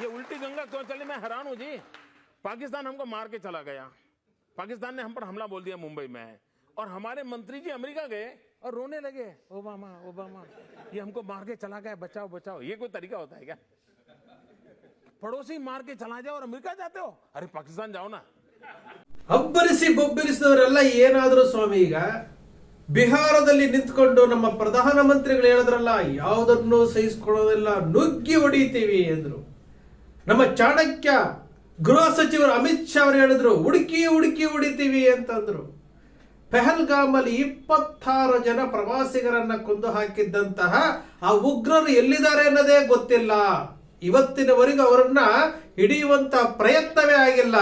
ये उल्टी गंगा क्यों चली मैं हैरान हूं जी पाकिस्तान हमको मार के चला गया पाकिस्तान ने हम पर हमला बोल दिया मुंबई में और हमारे मंत्री जी अमेरिका गए और रोने लगे ओबामा ओबामा ये हमको मार के चला गया बचाओ बचाओ ये कोई तरीका होता है क्या पड़ोसी मार के चला जाओ और अमेरिका जाते हो अरे पाकिस्तान जाओ ना ಅಬ್ಬರಿಸಿ ಬೊಬ್ಬರಿಸಿದವರೆಲ್ಲ ಏನಾದರೂ ಸ್ವಾಮಿ ಈಗ ಬಿಹಾರದಲ್ಲಿ ನಿಂತ್ಕೊಂಡು ನಮ್ಮ ಪ್ರಧಾನಮಂತ್ರಿಗಳು ಹೇಳಿದ್ರಲ್ಲ ಯಾವುದನ್ನು ಸಹಿಸ್ಕೊಳ್ಳೋದಿಲ್ಲ ನುಗ್ಗಿ ಹೊಡಿತೀವಿ ಎಂದ್ರು ನಮ್ಮ ಚಾಣಕ್ಯ ಗೃಹ ಸಚಿವರು ಅಮಿತ್ ಶಾ ಅವರು ಹೇಳಿದ್ರು, ಹುಡುಕಿ ಹುಡುಕಿ, ಹೊಡಿತೀವಿ ಅಂತಂದ್ರು. ಪೆಹಲ್ಗಾಮಲ್ಲಿ ಇಪ್ಪತ್ತಾರು ಜನ ಪ್ರವಾಸಿಗರನ್ನ ಕೊಂದು ಹಾಕಿದ್ದಂತಹ ಆ ಉಗ್ರರು ಎಲ್ಲಿದ್ದಾರೆ ಅನ್ನೋದೇ ಗೊತ್ತಿಲ್ಲ. ಇವತ್ತಿನವರೆಗೂ ಅವರನ್ನ ಹಿಡಿಯುವಂತ ಪ್ರಯತ್ನವೇ ಆಗಿಲ್ಲ.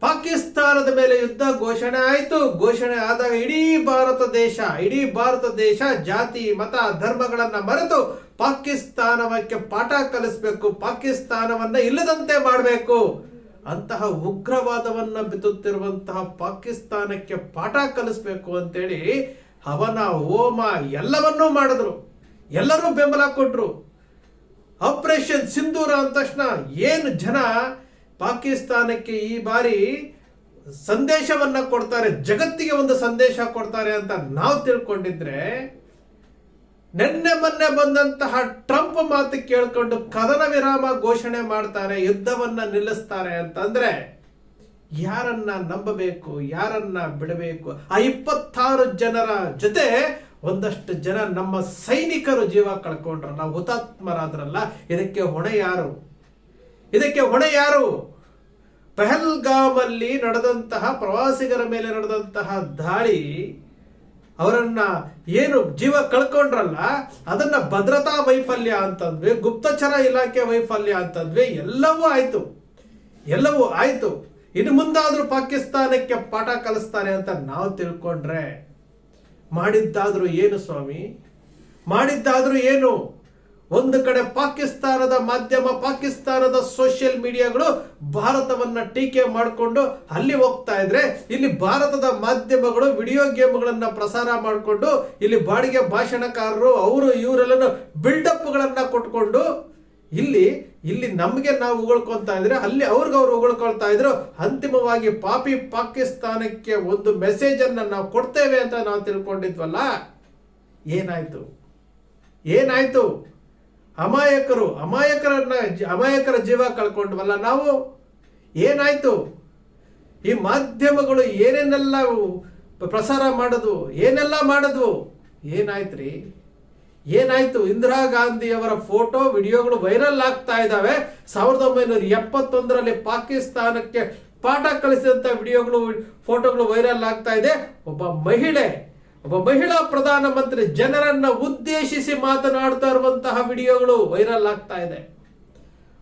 ಪಾಕಿಸ್ತಾನದ ಮೇಲೆ ಯುದ್ಧ ಘೋಷಣೆ ಆಯಿತು. ಘೋಷಣೆ ಆದಾಗ ಇಡೀ ಭಾರತ ದೇಶ, ಇಡೀ ಭಾರತ ದೇಶ ಜಾತಿ, ಮತ, ಧರ್ಮಗಳನ್ನ ಮರೆತು ಪಾಕಿಸ್ತಾನಕ್ಕೆ ಪಾಠ ಕಲಿಸಬೇಕು, ಪಾಕಿಸ್ತಾನವನ್ನ ಇಲ್ಲದಂತೆ ಮಾಡಬೇಕು. ಅಂತಹ ಉಗ್ರವಾದವನ್ನು ಬಿತ್ತುತ್ತಿರುವಂತಹ ಪಾಕಿಸ್ತಾನಕ್ಕೆ ಪಾಠ ಕಲಿಸಬೇಕು ಅಂತೇಳಿ ಹವನ, ಹೋಮ ಎಲ್ಲವನ್ನೂ ಮಾಡಿದ್ರು. ಎಲ್ಲರೂ ಬೆಂಬಲ ಕೊಟ್ರು. ಆಪರೇಷನ್ ಸಿಂಧೂರ ಅಂದ ತಕ್ಷಣ ಏನು ಜನ ಪಾಕಿಸ್ತಾನಕ್ಕೆ ಈ ಬಾರಿ ಸಂದೇಶವನ್ನ ಕೊಡ್ತಾರೆ, ಜಗತ್ತಿಗೆ ಒಂದು ಸಂದೇಶ ಕೊಡ್ತಾರೆ ಅಂತ ನಾವು ತಿಳ್ಕೊಂಡಿದ್ರೆ ನಿನ್ನೆ ಮೊನ್ನೆ ಬಂದಂತಹ ಟ್ರಂಪ್ ಮಾತು ಕೇಳ್ಕೊಂಡು ಕದನ ವಿರಾಮ ಘೋಷಣೆ ಮಾಡ್ತಾರೆ, ಯುದ್ಧವನ್ನ ನಿಲ್ಲಿಸ್ತಾರೆ ಅಂತಂದ್ರೆ ಯಾರನ್ನ ನಂಬಬೇಕು, ಯಾರನ್ನ ಬಿಡಬೇಕು? ಆ ಇಪ್ಪತ್ತಾರು ಜನರ ಜೊತೆ ಒಂದಷ್ಟು ಜನ ನಮ್ಮ ಸೈನಿಕರು ಜೀವ ಕಳ್ಕೊಂಡ್ರಲ್ಲ ಹುತಾತ್ಮರಾದ್ರಲ್ಲ, ಇದಕ್ಕೆ ಹೊಣೆ ಯಾರು? ಇದಕ್ಕೆ ಹೊಣೆ ಯಾರು? ಪೆಹಲ್ಗಾಮಲ್ಲಿ ನಡೆದಂತಹ, ಪ್ರವಾಸಿಗರ ಮೇಲೆ ನಡೆದಂತಹ ದಾಳಿ ಅವರನ್ನ ಏನು ಜೀವ ಕಳ್ಕೊಂಡ್ರಲ್ಲ, ಅದನ್ನ ಭದ್ರತಾ ವೈಫಲ್ಯ ಅಂತಂದ್ವಿ, ಗುಪ್ತಚರ ಇಲಾಖೆ ವೈಫಲ್ಯ ಅಂತಂದ್ವಿ, ಎಲ್ಲವೂ ಆಯ್ತು. ಎಲ್ಲವೂ ಆಯ್ತು. ಇನ್ನು ಮುಂದಾದ್ರೂ ಪಾಕಿಸ್ತಾನಕ್ಕೆ ಪಾಠ ಕಲಿಸ್ತಾರೆ ಅಂತ ನಾವು ತಿಳ್ಕೊಂಡ್ರೆ, ಮಾಡಿದ್ದಾದ್ರೂ ಏನು ಸ್ವಾಮಿ? ಮಾಡಿದ್ದಾದ್ರೂ ಏನು? ಒಂದು ಕಡೆ ಪಾಕಿಸ್ತಾನದ ಮಾಧ್ಯಮ, ಪಾಕಿಸ್ತಾನದ ಸೋಷಿಯಲ್ ಮೀಡಿಯಾಗಳು ಭಾರತವನ್ನ ಟೀಕೆ ಮಾಡಿಕೊಂಡು ಅಲ್ಲಿ ಹೋಗ್ತಾ ಇದ್ರೆ, ಇಲ್ಲಿ ಭಾರತದ ಮಾಧ್ಯಮಗಳು ವಿಡಿಯೋ ಗೇಮ್ಗಳನ್ನ ಪ್ರಸಾರ ಮಾಡಿಕೊಂಡು, ಇಲ್ಲಿ ಬಾಡಿಗೆ ಭಾಷಣಕಾರರು ಅವರು ಇವರೆಲ್ಲ ಬಿಲ್ಡಪ್ಗಳನ್ನ ಕೊಟ್ಕೊಂಡು, ಇಲ್ಲಿ ಇಲ್ಲಿ ನಮಗೆ ನಾವು ಉಗಳ್ಕೊತಾ ಇದ್ರೆ, ಅಲ್ಲಿ ಅವ್ರಿಗೆ ಅವ್ರು ಉಗಳ್ಕೊಳ್ತಾ ಇದ್ರು, ಅಂತಿಮವಾಗಿ ಪಾಪಿ ಪಾಕಿಸ್ತಾನಕ್ಕೆ ಒಂದು ಮೆಸೇಜ್ ಅನ್ನ ನಾವು ಕೊಡ್ತೇವೆ ಅಂತ ನಾವು ತಿಳ್ಕೊಂಡಿದ್ವಲ್ಲ, ಏನಾಯ್ತು? ಏನಾಯ್ತು? ಅಮಾಯಕರು, ಅಮಾಯಕರನ್ನ ಅಮಾಯಕರ ಜೀವ ಕಳ್ಕೊಂಡ್ವಲ್ಲ ನಾವು ಏನಾಯ್ತು? ಈ ಮಾಧ್ಯಮಗಳು ಏನೇನೆಲ್ಲ ಪ್ರಸಾರ ಮಾಡೋದು, ಏನೆಲ್ಲ ಮಾಡೋದು? ಏನಾಯ್ತ್ರಿ? ಏನಾಯ್ತು? ಇಂದಿರಾ ಗಾಂಧಿ ಅವರ ಫೋಟೋ, ವಿಡಿಯೋಗಳು ವೈರಲ್ ಆಗ್ತಾ ಇದ್ದಾವೆ. ಸಾವಿರದ ಒಂಬೈನೂರ ಎಪ್ಪತ್ತೊಂದರಲ್ಲಿ ಪಾಕಿಸ್ತಾನಕ್ಕೆ ಪಾಠ ಕಳಿಸಿದಂತ ವಿಡಿಯೋಗಳು, ಫೋಟೋಗಳು ವೈರಲ್ ಆಗ್ತಾ ಇದೆ. ಒಬ್ಬ ಮಹಿಳೆ ಒಬ್ಬ ಮಹಿಳಾ ಪ್ರಧಾನಮಂತ್ರಿ ಜನರನ್ನ ಉದ್ದೇಶಿಸಿ ಮಾತನಾಡ್ತಾ ಇರುವಂತಹ ವಿಡಿಯೋಗಳು ವೈರಲ್ ಆಗ್ತಾ ಇದೆ.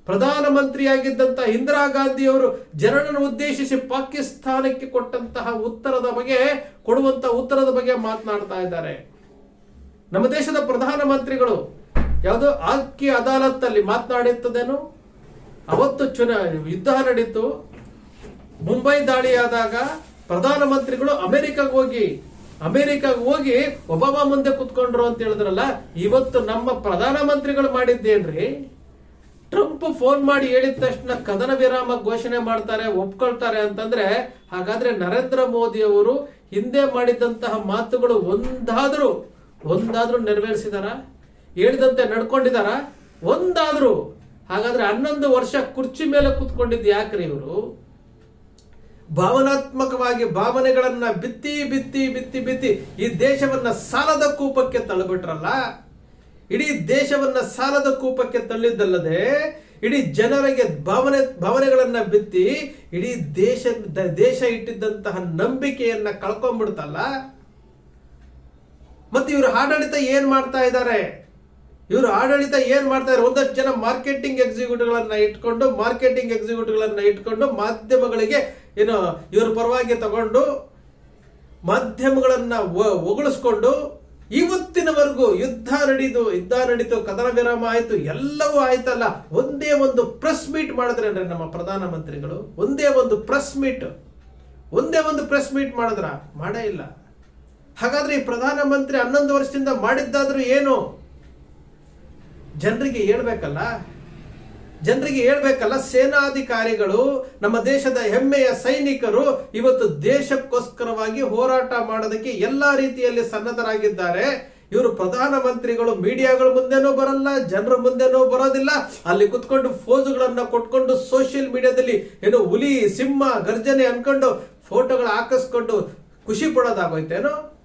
ಪ್ರಧಾನಮಂತ್ರಿಯಾಗಿದ್ದಂತಹ ಇಂದಿರಾ ಗಾಂಧಿ ಅವರು ಜನರನ್ನು ಉದ್ದೇಶಿಸಿ ಪಾಕಿಸ್ತಾನಕ್ಕೆ ಕೊಟ್ಟಂತಹ ಉತ್ತರದ ಬಗ್ಗೆ ಕೊಡುವಂತಹ ಉತ್ತರದ ಬಗ್ಗೆ ಮಾತನಾಡ್ತಾ ಇದ್ದಾರೆ. ನಮ್ಮ ದೇಶದ ಪ್ರಧಾನಮಂತ್ರಿಗಳು ಯಾವುದೋ ಆಕ್ಕಿ ಅದಾಲತ್ತಲ್ಲಿ ಮಾತನಾಡಿದ್ದೇನು ಅವತ್ತು ಚುನ ಯುದ್ಧ ನಡೀತು. ಮುಂಬೈ ದಾಳಿಯಾದಾಗ ಪ್ರಧಾನಮಂತ್ರಿಗಳು ಅಮೆರಿಕಾಗೆ ಹೋಗಿ ಅಮೆರಿಕಾಗೆ ಹೋಗಿ ಒಬಾಮಾ ಮುಂದೆ ಕುತ್ಕೊಂಡ್ರು ಅಂತ ಹೇಳಿದ್ರಲ್ಲ, ಇವತ್ತು ನಮ್ಮ ಪ್ರಧಾನಮಂತ್ರಿಗಳು ಮಾಡಿದ್ದೇನ್ರಿ? ಟ್ರಂಪ್ ಫೋನ್ ಮಾಡಿ ಹೇಳಿದ ತಕ್ಷಣ ಕದನ ವಿರಾಮ ಘೋಷಣೆ ಮಾಡ್ತಾರೆ, ಒಪ್ಕೊಳ್ತಾರೆ ಅಂತಂದ್ರೆ, ಹಾಗಾದ್ರೆ ನರೇಂದ್ರ ಮೋದಿ ಅವರು ಹಿಂದೆ ಮಾಡಿದಂತಹ ಮಾತುಗಳು ಒಂದಾದ್ರೂ ಒಂದಾದ್ರೂ ನೆರವೇರಿಸಿದಾರ? ಹೇಳಿದಂತೆ ನಡ್ಕೊಂಡಿದಾರ? ಒಂದಾದ್ರೂ. ಹಾಗಾದ್ರೆ ಹನ್ನೊಂದು ವರ್ಷ ಕುರ್ಚಿ ಮೇಲೆ ಕುತ್ಕೊಂಡಿದ್ದು ಯಾಕ್ರಿ ಇವರು? ಭಾವನಾತ್ಮಕವಾಗಿ ಭಾವನೆಗಳನ್ನ ಬಿತ್ತಿ ಬಿತ್ತಿ ಬಿತ್ತಿ ಬಿತ್ತಿ ಈ ದೇಶವನ್ನ ಸಾಲದ ಕೂಪಕ್ಕೆ ತಳ್ಳಿಬಿಟ್ರಲ್ಲ? ಇಡೀ ದೇಶವನ್ನ ಸಾಲದ ಕೂಪಕ್ಕೆ ತಳ್ಳಿದ್ದಲ್ಲದೆ ಇಡೀ ಜನರಿಗೆ ಭಾವನೆ, ಭಾವನೆಗಳನ್ನ ಬಿತ್ತಿ ಇಡೀ ದೇಶ ದೇಶ ಇಟ್ಟಿದ್ದಂತಹ ನಂಬಿಕೆಯನ್ನ ಕಳ್ಕೊಂಡ್ಬಿಡ್ತಲ್ಲ ಮತ್ತೆ ಇವರು ಆಡಳಿತ ಏನ್ ಮಾಡ್ತಾ ಇದ್ದಾರೆ? ಇವರು ಆಡಳಿತ ಏನ್ ಮಾಡ್ತಾ ಇದ್ದಾರೆ? ಒಂದಷ್ಟು ಜನ ಮಾರ್ಕೆಟಿಂಗ್ ಎಕ್ಸಿಕ್ಯೂಟಿವ್ಗಳನ್ನ ಇಟ್ಕೊಂಡು ಮಾರ್ಕೆಟಿಂಗ್ ಎಕ್ಸಿಕ್ಯೂಟಿವ್ಗಳನ್ನ ಇಟ್ಕೊಂಡು ಮಾಧ್ಯಮಗಳಿಗೆ ಏನು, ಇವ್ರ ಪರವಾಗಿ ತಗೊಂಡು ಮಾಧ್ಯಮಗಳನ್ನ ಒಗಳಿಸ್ಕೊಂಡು ಇವತ್ತಿನವರೆಗೂ ಯುದ್ಧ ನಡೀತು ಯುದ್ಧ ನಡೀತು, ಕದನ ವಿರಾಮ ಆಯಿತು, ಎಲ್ಲವೂ ಆಯ್ತಲ್ಲ. ಒಂದೇ ಒಂದು ಪ್ರೆಸ್ ಮೀಟ್ ಮಾಡಿದ್ರೇನ್ರಿ ನಮ್ಮ ಪ್ರಧಾನಮಂತ್ರಿಗಳು ಒಂದೇ ಒಂದು ಪ್ರೆಸ್ ಮೀಟ್ ಒಂದೇ ಒಂದು ಪ್ರೆಸ್ ಮೀಟ್ ಮಾಡಿದ್ರ ಮಾಡೇ ಇಲ್ಲ. ಹಾಗಾದ್ರೆ ಈ ಪ್ರಧಾನಮಂತ್ರಿ ಹನ್ನೊಂದು ವರ್ಷದಿಂದ ಮಾಡಿದ್ದಾದ್ರೂ ಏನು? ಜನರಿಗೆ ಹೇಳ್ಬೇಕಲ್ಲ? ಜನರಿಗೆ ಹೇಳ್ಬೇಕಲ್ಲ, ಸೇನಾಧಿಕಾರಿಗಳು, ನಮ್ಮ ದೇಶದ ಹೆಮ್ಮೆಯ ಸೈನಿಕರು ಇವತ್ತು ದೇಶಕ್ಕೋಸ್ಕರವಾಗಿ ಹೋರಾಟ ಮಾಡೋದಕ್ಕೆ ಎಲ್ಲ ರೀತಿಯಲ್ಲಿ ಸನ್ನದ್ಧರಾಗಿದ್ದಾರೆ. ಇವರು ಪ್ರಧಾನಮಂತ್ರಿಗಳು ಮೀಡಿಯಾಗಳ ಮುಂದೆನೂ ಬರಲ್ಲ, ಜನರ ಮುಂದೆನೂ ಬರೋದಿಲ್ಲ. ಅಲ್ಲಿ ಕುತ್ಕೊಂಡು ಫೋಜುಗಳನ್ನ ಕೊಟ್ಕೊಂಡು ಸೋಷಿಯಲ್ ಮೀಡಿಯಾದಲ್ಲಿ ಏನು ಹುಲಿ, ಸಿಂಹ, ಗರ್ಜನೆ ಅನ್ಕೊಂಡು ಫೋಟೋಗಳು ಹಾಕಿಸ್ಕೊಂಡು ಖುಷಿ ಪಡೋದಾಗೋಯ್ತೇನೋ?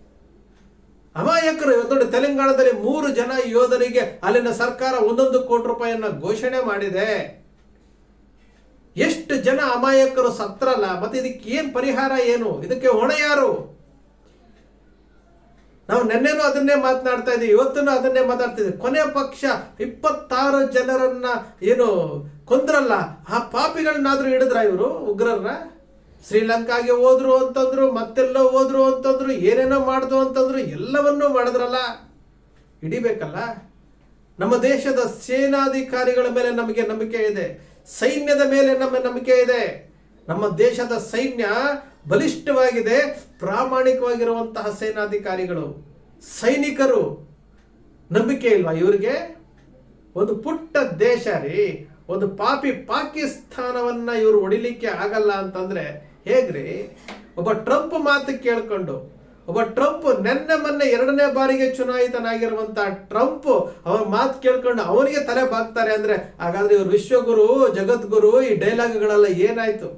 ಅಮಾಯಕರು ಇವತ್ತು ತೆಲಂಗಾಣದಲ್ಲಿ ಮೂರು ಜನ ಯೋಧರಿಗೆ ಅಲ್ಲಿನ ಸರ್ಕಾರ ಒಂದೊಂದು ಕೋಟಿ ರೂಪಾಯಿಯನ್ನ ಘೋಷಣೆ ಮಾಡಿದೆ. ಎಷ್ಟು ಜನ ಅಮಾಯಕರು ಸತ್ರಲ್ಲ ಮತ್ತೆ ಇದಕ್ಕೆ ಏನು ಪರಿಹಾರ ಏನು? ಇದಕ್ಕೆ ಹೊಣೆ ಯಾರು? ನಾವು ನೆನ್ನೆನೂ ಅದನ್ನೇ ಮಾತನಾಡ್ತಾ ಇದ್ದೀವಿ ಇವತ್ತೂ ಅದನ್ನೇ ಮಾತಾಡ್ತಿದ್ದೀವಿ ಕೊನೆ ಪಕ್ಷ ಇಪ್ಪತ್ತಾರು ಜನರನ್ನ ಏನು ಕೊಂದ್ರಲ್ಲ, ಆ ಪಾಪಿಗಳನ್ನಾದ್ರೂ ಹಿಡಿದ್ರ ಇವರು ಉಗ್ರರ ಶ್ರೀಲಂಕಾಗೆ ಹೋದ್ರು ಅಂತಂದ್ರು, ಮತ್ತೆಲ್ಲೋ ಹೋದ್ರು ಅಂತಂದ್ರು, ಏನೇನೋ ಮಾಡಿದ್ರು ಅಂತಂದ್ರು, ಎಲ್ಲವನ್ನೂ ಮಾಡಿದ್ರಲ್ಲ? ಹಿಡಿಬೇಕಲ್ಲ? ನಮ್ಮ ದೇಶದ ಸೇನಾಧಿಕಾರಿಗಳ ಮೇಲೆ ನಮಗೆ ನಂಬಿಕೆ ಇದೆ. ಸೈನ್ಯದ ಮೇಲೆ ನಮ್ಮ ನಂಬಿಕೆ ಇದೆ. ನಮ್ಮ ದೇಶದ ಸೈನ್ಯ ಬಲಿಷ್ಠವಾಗಿದೆ. ಪ್ರಾಮಾಣಿಕವಾಗಿರುವಂತಹ ಸೇನಾಧಿಕಾರಿಗಳು. ಸೈನಿಕರು. ನಂಬಿಕೆ ಇಲ್ವಾ ಇವರಿಗೆ? ಒಂದು ಪುಟ್ಟ ದೇಶ ರೀ. ಒಂದು ಪಾಪಿ ಪಾಕಿಸ್ತಾನವನ್ನ ಇವರು ಹೊಡಿಲಿಕ್ಕೆ ಆಗಲ್ಲ ಅಂತಂದ್ರೆ ಹೇಗ್ರಿ? ಒಬ್ಬ ಟ್ರಂಪ್ ಮಾತು ಕೇಳ್ಕೊಂಡು, ಒಬ್ಬ ಟ್ರಂಪ್ ನೆನ್ನೆ ಮೊನ್ನೆ ಎರಡನೇ ಬಾರಿಗೆ ಚುನಾಯಿತನಾಗಿರುವಂತ ಟ್ರಂಪ್ ಅವ್ರ ಮಾತು ಕೇಳ್ಕೊಂಡು ಅವನಿಗೆ ತಲೆ ಬಾಗ್ತಾರೆ ಅಂದ್ರೆ, ಹಾಗಾದ್ರೆ ಇವ್ರು ವಿಶ್ವಗುರು, ಜಗದ್ಗುರು, ಈ ಡೈಲಾಗ್ಗಳೆಲ್ಲ ಏನಾಯ್ತು?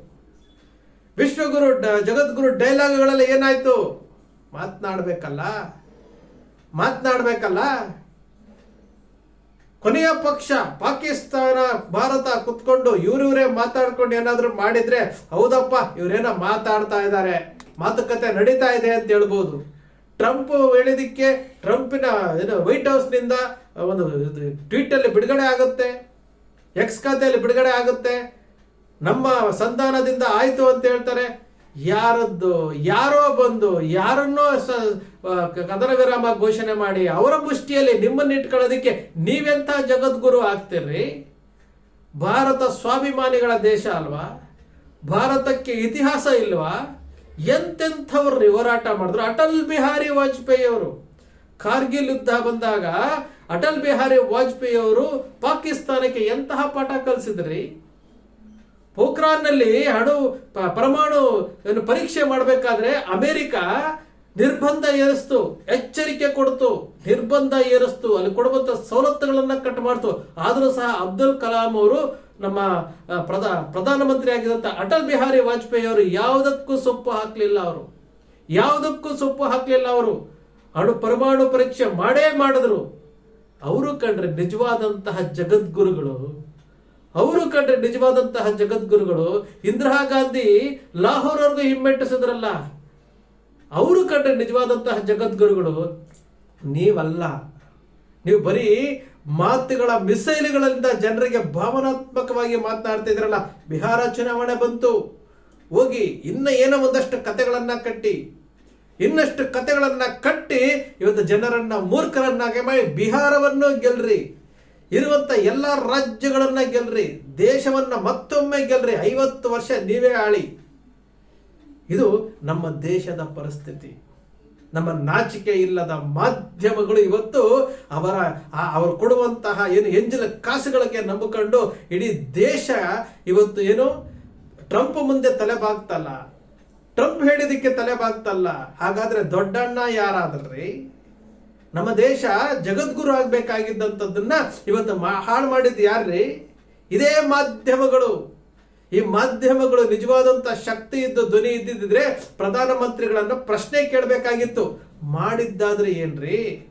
ವಿಶ್ವಗುರು ಜಗದ್ಗುರು ಡೈಲಾಗ್ಗಳೆಲ್ಲ ಏನಾಯ್ತು? ಮಾತನಾಡ್ಬೇಕಲ್ಲ? ಮಾತನಾಡ್ಬೇಕಲ್ಲ? ಕೊನೆಯ ಪಕ್ಷ ಪಾಕಿಸ್ತಾನ, ಭಾರತ ಕುತ್ಕೊಂಡು ಇವ್ರಿವ್ರೇ ಮಾತಾಡ್ಕೊಂಡು ಏನಾದ್ರು ಮಾಡಿದ್ರೆ ಹೌದಪ್ಪ, ಇವರೇನೋ ಮಾತಾಡ್ತಾ ಇದ್ದಾರೆ. ಮಾತುಕತೆ ನಡೀತಾ ಇದೆ ಅಂತ ಹೇಳ್ಬೋದು. ಟ್ರಂಪ್ ಹೇಳಿದಕ್ಕೆ ಟ್ರಂಪಿನ ಏನು ವೈಟ್ ಹೌಸ್ನಿಂದ ಒಂದು ಟ್ವೀಟ್ ಅಲ್ಲಿ ಬಿಡುಗಡೆ ಆಗುತ್ತೆ ಎಕ್ಸ್ ಖಾತೆಯಲ್ಲಿ ಬಿಡುಗಡೆ ಆಗುತ್ತೆ. ನಮ್ಮ ಸಂಧಾನದಿಂದ ಆಯ್ತು ಅಂತ ಹೇಳ್ತಾರೆ. ಯಾರದ್ದು, ಯಾರೋ ಬಂದು ಯಾರನ್ನೋ ಕದನ ವಿರಾಮ ಘೋಷಣೆ ಮಾಡಿ ಅವರ ಮುಷ್ಟಿಯಲ್ಲಿ ನಿಮ್ಮನ್ನ ಇಟ್ಕೊಳ್ಳೋದಕ್ಕೆ ನೀವೆಂತ ಜಗದ್ಗುರು ಆಗ್ತೀರಿ? ಭಾರತ ಸ್ವಾಭಿಮಾನಿಗಳ ದೇಶ ಅಲ್ವಾ? ಭಾರತಕ್ಕೆ ಇತಿಹಾಸ ಇಲ್ವಾ? ಎಂತೆಂಥವ್ರು ಹೋರಾಟ ಮಾಡಿದ್ರು? ಅಟಲ್ ಬಿಹಾರಿ ವಾಜಪೇಯಿ ಅವರು ಕಾರ್ಗಿಲ್ ಯುದ್ಧ ಬಂದಾಗ ಅಟಲ್ ಬಿಹಾರಿ ವಾಜಪೇಯಿ ಅವರು ಪಾಕಿಸ್ತಾನಕ್ಕೆ ಎಂತಹ ಪಾಠ ಕಲಿಸಿದ್ರಿ? ಪೋಖ್ರಾನ್ನಲ್ಲಿ ಅಣು ಪರಮಾಣು ಪರೀಕ್ಷೆ ಮಾಡಬೇಕಾದ್ರೆ ಅಮೆರಿಕ ನಿರ್ಬಂಧ ಏರಿಸ್ತು, ಎಚ್ಚರಿಕೆ ಕೊಡ್ತು, ನಿರ್ಬಂಧ ಏರಿಸ್ತು, ಅಲ್ಲಿ ಕೊಡುವಂತ ಸವಲತ್ತುಗಳನ್ನ ಕಟ್ ಮಾಡ್ತು. ಆದರೂ ಸಹ ಅಬ್ದುಲ್ ಕಲಾಂ ಅವರು ನಮ್ಮ ಪ್ರಧಾ ಪ್ರಧಾನಮಂತ್ರಿ ಆಗಿದಂತ ಅಟಲ್ ಬಿಹಾರಿ ವಾಜಪೇಯಿ ಅವರು ಯಾವುದಕ್ಕೂ ಸೊಪ್ಪು ಹಾಕ್ಲಿಲ್ಲ ಅವರು. ಯಾವುದಕ್ಕೂ ಸೊಪ್ಪು ಹಾಕ್ಲಿಲ್ಲ ಅವರು. ಅಣು ಪರಮಾಣು ಪರೀಕ್ಷೆ ಮಾಡೇ ಮಾಡಿದ್ರು. ಅವರು ಕಂಡ್ರೆ ನಿಜವಾದಂತಹ ಜಗದ್ಗುರುಗಳು ಅವರು ಕಂಡ್ರೆ ನಿಜವಾದಂತಹ ಜಗದ್ಗುರುಗಳು ಇಂದಿರಾ ಗಾಂಧಿ ಲಾಹೋರ್ವರೆಗೂ ಹಿಮ್ಮೆಟ್ಟಿಸಿದ್ರಲ್ಲ. ಅವರು ಕಂಡ್ರೆ ನಿಜವಾದಂತಹ ಜಗದ್ಗುರುಗಳು ನೀವಲ್ಲ. ನೀವು ಬರೀ ಮಾತುಗಳ ಮಿಸೈಲ್ಗಳಿಂದ ಜನರಿಗೆ ಭಾವನಾತ್ಮಕವಾಗಿ ಮಾತನಾಡ್ತಾ ಇದ್ರಲ್ಲ ಬಿಹಾರ ಚುನಾವಣೆ ಬಂತು. ಹೋಗಿ ಇನ್ನ ಏನೋ ಒಂದಷ್ಟು ಕತೆಗಳನ್ನ ಕಟ್ಟಿ. ಇನ್ನಷ್ಟು ಕತೆಗಳನ್ನ ಕಟ್ಟಿ ಇವತ್ತು ಜನರನ್ನ ಮೂರ್ಖರನ್ನಾಗಿ ಮಾಡಿ ಬಿಹಾರವನ್ನು ಗೆಲ್ರಿ. ಇರುವಂತ ಎಲ್ಲ ರಾಜ್ಯಗಳನ್ನ ಗೆಲ್ರಿ, ದೇಶವನ್ನ ಮತ್ತೊಮ್ಮೆ ಗೆಲ್ರಿ, ಐವತ್ತು ವರ್ಷ ನೀವೇ ಆಳಿ. ಇದು ನಮ್ಮ ದೇಶದ ಪರಿಸ್ಥಿತಿ. ನಮ್ಮ ನಾಚಿಕೆ ಇಲ್ಲದ ಮಾಧ್ಯಮಗಳು ಇವತ್ತು ಅವರ ಅವರು ಕೊಡುವಂತಹ ಏನು ಎಂಜಿನ ಕಾಸುಗಳಿಗೆ ನಂಬಿಕೊಂಡು ಇಡೀ ದೇಶ ಇವತ್ತು ಏನು, ಟ್ರಂಪ್ ಮುಂದೆ ತಲೆ ಬಾಗ್ತಲ್ಲ. ಟ್ರಂಪ್ ಹೇಳಿದಕ್ಕೆ ತಲೆ ಬಾಗ್ತಲ್ಲ. ಹಾಗಾದ್ರೆ ದೊಡ್ಡಣ್ಣ ಯಾರಾದ್ರಿ? ನಮ್ಮ ದೇಶ ಜಗದ್ಗುರು ಆಗ್ಬೇಕಾಗಿದ್ದಂಥದ್ದನ್ನ ಇವತ್ತು ಹಾಳು ಮಾಡಿದ್ದು ಯಾರ್ರಿ? ಇದೇ ಮಾಧ್ಯಮಗಳು. ಈ ಮಾಧ್ಯಮಗಳು ನಿಜವಾದಂತ ಶಕ್ತಿ ಇದ್ದು ಧ್ವನಿ ಇದ್ದಿದ್ರೆ ಪ್ರಧಾನಮಂತ್ರಿಗಳನ್ನು ಪ್ರಶ್ನೆ ಕೇಳಬೇಕಾಗಿತ್ತು. ಮಾಡಿದ್ದಾದ್ರೆ ಏನ್ರಿ?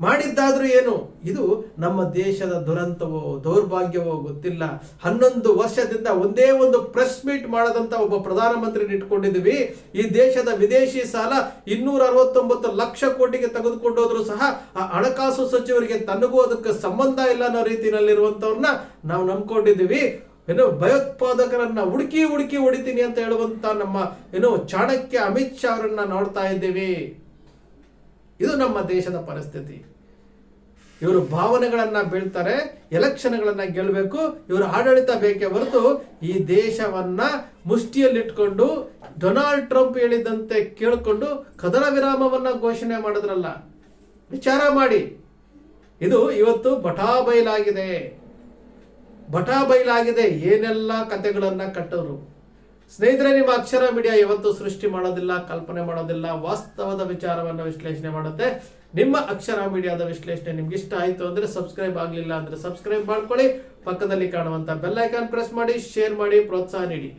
ಮಾಡಿದ್ದಾದ್ರೂ ಏನು? ಇದು ನಮ್ಮ ದೇಶದ ದುರಂತವೋ, ದೌರ್ಭಾಗ್ಯವೋ ಗೊತ್ತಿಲ್ಲ. ಹನ್ನೊಂದು ವರ್ಷದಿಂದ ಒಂದೇ ಒಂದು ಪ್ರೆಸ್ ಮೀಟ್ ಮಾಡದಂತ ಒಬ್ಬ ಪ್ರಧಾನಮಂತ್ರಿಯನ್ನು ಇಟ್ಕೊಂಡಿದ್ವಿ ಈ ದೇಶದ ವಿದೇಶಿ ಸಾಲ ಇನ್ನೂರ ಅರವತ್ತೊಂಬತ್ತು ಲಕ್ಷ ಕೋಟಿಗೆ ತೆಗೆದುಕೊಂಡೋದ್ರು ಸಹ ಆ ಹಣಕಾಸು ಸಚಿವರಿಗೆ ತನಗೂ ಅದಕ್ಕೆ ಸಂಬಂಧ ಇಲ್ಲ ಅನ್ನೋ ರೀತಿಯಲ್ಲಿರುವಂತವ್ರನ್ನ ನಾವು ನಂಬ್ಕೊಂಡಿದ್ದೀವಿ. ಏನು, ಭಯೋತ್ಪಾದಕರನ್ನ ಹುಡುಕಿ ಹುಡುಕಿ ಹೊಡಿತೀನಿ ಅಂತ ಹೇಳುವಂತ ನಮ್ಮ, ಏನು, ಚಾಣಕ್ಯ ಅಮಿತ್ ಶಾ ಅವರನ್ನ ನೋಡ್ತಾ ಇದ್ದೀವಿ. ಇದು ನಮ್ಮ ದೇಶದ ಪರಿಸ್ಥಿತಿ. ಇವರು ಭಾವನೆಗಳನ್ನ ಬೀಳ್ತಾರೆ, ಎಲೆಕ್ಷನ್ಗಳನ್ನ ಗೆಲ್ಲಬೇಕು ಇವರು ಆಡಳಿತ ಬೇಕೇ ಹೊರತು ಈ ದೇಶವನ್ನ ಮುಷ್ಟಿಯಲ್ಲಿಟ್ಕೊಂಡು ಡೊನಾಲ್ಡ್ ಟ್ರಂಪ್ ಹೇಳಿದಂತೆ ಕೇಳಿಕೊಂಡು ಕದನ ವಿರಾಮವನ್ನ ಘೋಷಣೆ ಮಾಡಿದ್ರಲ್ಲ. ವಿಚಾರ ಮಾಡಿ. ಇದು ಇವತ್ತು ಬಟಾ ಬಯಲಾಗಿದೆ ಬಟಾ ಬಯಲಾಗಿದೆ ಏನೆಲ್ಲ ಕತೆಗಳನ್ನ ಕಟ್ಟೋರು. ಸ್ನೇಹಿತರೆ, ನಿಮ್ಮ ಅಕ್ಷರ ಮೀಡಿಯಾ ಯಾವತ್ತೂ ಸೃಷ್ಟಿ ಮಾಡೋದಿಲ್ಲ, ಕಲ್ಪನೆ ಮಾಡೋದಿಲ್ಲ, ವಾಸ್ತವದ ವಿಚಾರವನ್ನು ವಿಶ್ಲೇಷಣೆ ಮಾಡುತ್ತೆ. ನಿಮ್ಮ ಅಕ್ಷರ ಮೀಡಿಯಾದ ವಿಶ್ಲೇಷಣೆ ನಿಮ್ಗೆ ಇಷ್ಟ ಆಯ್ತು ಅಂದ್ರೆ ಸಬ್ಸ್ಕ್ರೈಬ್ ಆಗಲಿಲ್ಲ ಅಂದ್ರೆ ಸಬ್ಸ್ಕ್ರೈಬ್ ಮಾಡ್ಕೊಳ್ಳಿ. ಪಕ್ಕದಲ್ಲಿ ಕಾಣುವಂತ ಬೆಲ್ ಐಕಾನ್ ಪ್ರೆಸ್ ಮಾಡಿ ಶೇರ್ ಮಾಡಿ, ಪ್ರೋತ್ಸಾಹ ನೀಡಿ.